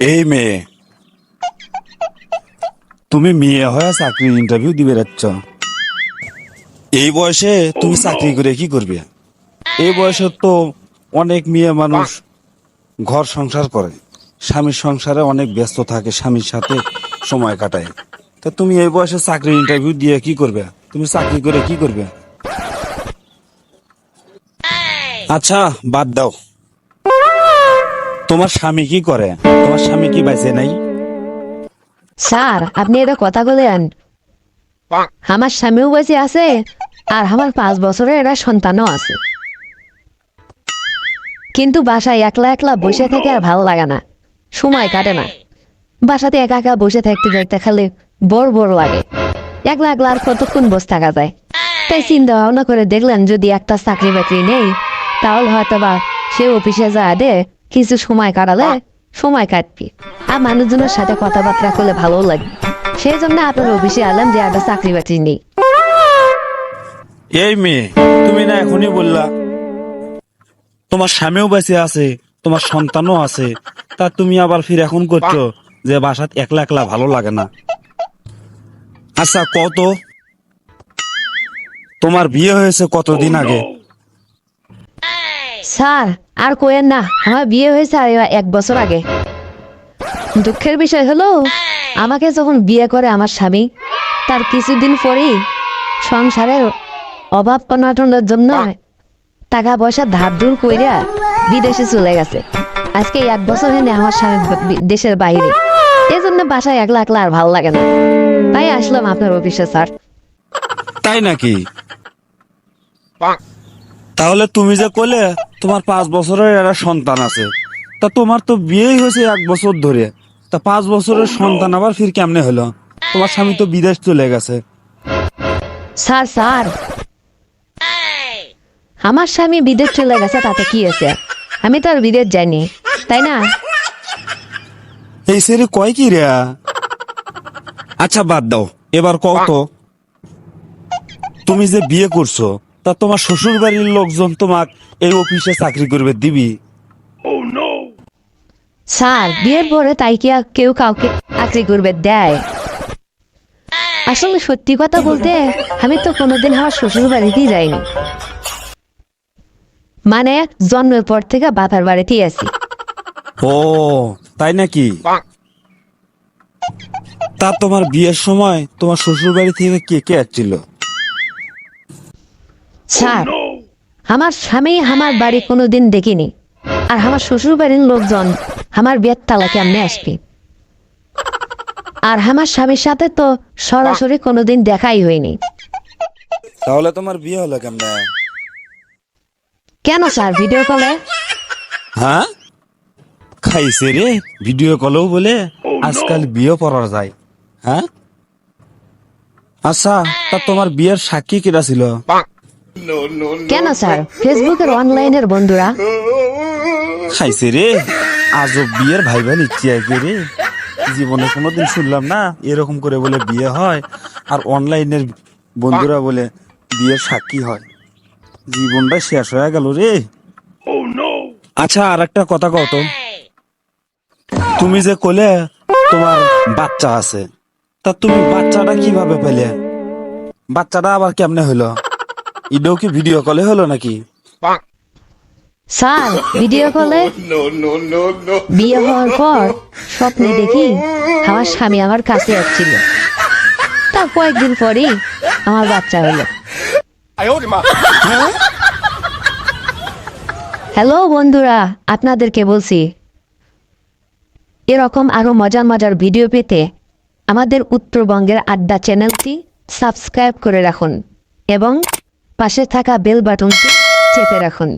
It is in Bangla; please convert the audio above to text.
এই মেয়ে। তুমি মেয়ে হয়ে চাকরির ইন্টারভিউ দিবে যাচ্ছ এই বয়সে তুমি চাকরি করে কি করবে? এই বয়সে তো অনেক মেয়ে মানুষ ঘর সংসার করে। স্বামীর সংসারে অনেক ব্যস্ত থাকে, স্বামীর সাথে সময় কাটায়। তা তুমি এই বয়সে চাকরি ইন্টারভিউ দিয়ে কি করবে? তুমি চাকরি করে কি করবে? আচ্ছা বাদ দাও। তোমার স্বামী কি করে? তোমার স্বামী কি বাইছে নাই? স্যার, আপনি এটা কথা বলেন। আমার স্বামীও বেঁচে আছে, আর আমার পাঁচ বছরের একটা সন্তানও আছে। কিন্তু বাসায় একলা একলা বসে থেকে আর ভালো লাগে না। সময় কাটে না। বাসাতে একা একা বসে থাকতে থাকতে খালি বড় বড় লাগে। একলা একলা আর কতক্ষণ বসে থাকা যায়? তাই চিন্তা ভাবনা করে দেখলেন, যদি একটা চাকরি বাকরি নেই, তাহলে হয়তো বা সে অফিসে যা দে কিছু সময় কাটালে সময় কাটবি। আর মানুষজনের সাথে কথাবার্তা করলে ভালো লাগে সেই জন্য আপনার অফিসে আলাম যে একটা চাকরি বাকরি নেই। এই মেয়ে তুমি না এখনই বললা তোমার স্বামীও বেঁচে আছে তোমার সন্তানও আছে তা তুমি আবার ফির এখন করছ যে বাসাত একলা একলা ভালো লাগে না। আচ্ছা কত তোমার বিয়ে হয়েছে কতদিন আগে? স্যার, আর কোয়েন না, আমার বিয়ে হয়েছে আর এক বছর আগে। দুঃখের বিষয় হলো, আমাকে যখন বিয়ে করে আমার স্বামী, তার কিছুদিন পরেই সংসারের অভাব অনটনের জন্য টাকা পয়সা ধার দূর কইরা বিদেশে চলে গেছে। আজকে এক বছর হেনে আমার স্বামী দেশের বাইরে। এই জন্য বাসায় একলা একলা আর ভালো লাগে না। তাই আসলাম আপনার অফিসে, স্যার। তাই নাকি? তাহলে তুমি যে কলে তোমার পাঁচ বছরের একটা সন্তান আছে। তা তোমার তো বিয়েই হয়েছে এক বছর ধরে। তা পাঁচ বছরের সন্তান আবার ফির কেমনে হলো? তোমার স্বামী তো বিদেশ চলে গেছে। Sir sir. আমার স্বামী বিদেশ চলে গেছে তাতে কি আছে আমি তো আর বিদেশ যাইনি তাই না? এই সেরে কয় কি রে? আচ্ছা বাদ দাও। এবার কও তো। তুমি যে বিয়ে করছ তা তোমার শ্বশুর বাড়ির লোকজন তোমাক এই অফিসে চাকরি করবে দিবি? স্যার বিয়ের পরে তাই কি আর কেউ কাউকে চাকরি করবে দেয়? আসলে সত্যি কথা বলতে আমি তো কোনোদিন আমার শ্বশুর বাড়িতেই যাইনি। মানে জন্মের পর থেকে বাবার বাড়িতেই আছি। ও তাই নাকি? তা তোমার বিয়ের সময় তোমার শ্বশুর বাড়ি থেকে কে কে আসছিল? স্যার আমার স্বামী আমার বাড়ি কোনোদিন দেখিনি। আর আমার শ্বশুর বাড়ির লোকজন আমার বিয়ের তালা কেমনে আসবে। আর আমার স্বামীর সাথে তো সরাসরি কোনোদিন দেখাই হয়নি। তাহলে তোমার বিয়ে হলো কেমনে? কেন স্যার ভিডিও কলে হ্যাঁ? খাইছে রে ভিডিও কলেও বলে আজকাল বিয়ে পড়া যায়। হ্যাঁ? আচ্ছা তা তোমার বিয়ের সাক্ষী কেটা ছিল? কেন স্যার? ফেসবুকের অনলাইনের বন্ধুরা? খাইছে রে। আজব বিয়ের ভাইবা নিচ্ছি আগে রে। জীবনে কোনোদিন শুনলাম না এরকম করে বলে বিয়ে হয়। আর অনলাইনের বন্ধুরা বলে বিয়ের সাক্ষী হয়। জীবনটা শেষ হয়ে গেল রে। আচ্ছা আর একটা কথা কত তুমি যে কোলে তোমার বাচ্চা আছে তা তুমি বাচ্চাটা কীভাবে পেলে? বাচ্চাটা আবার কেমনে হলো ইডো কি ভিডিও কলে হলো নাকি? স্যার ভিডিও কলে বিয়ে হওয়ার পর স্বপ্নে দেখি আমার স্বামী আমার কাছে আসছিল। তার কয়েকদিন পরেই আমার বাচ্চা হলো। হ্যালো বন্ধুরা, আপনাদেরকে বলছি, এরকম আরও মজার মজার ভিডিও পেতে আমাদের উত্তরবঙ্গের আড্ডা চ্যানেলটি সাবস্ক্রাইব করে রাখুন এবং পাশে থাকা বেল বাটনটি চেপে রাখুন।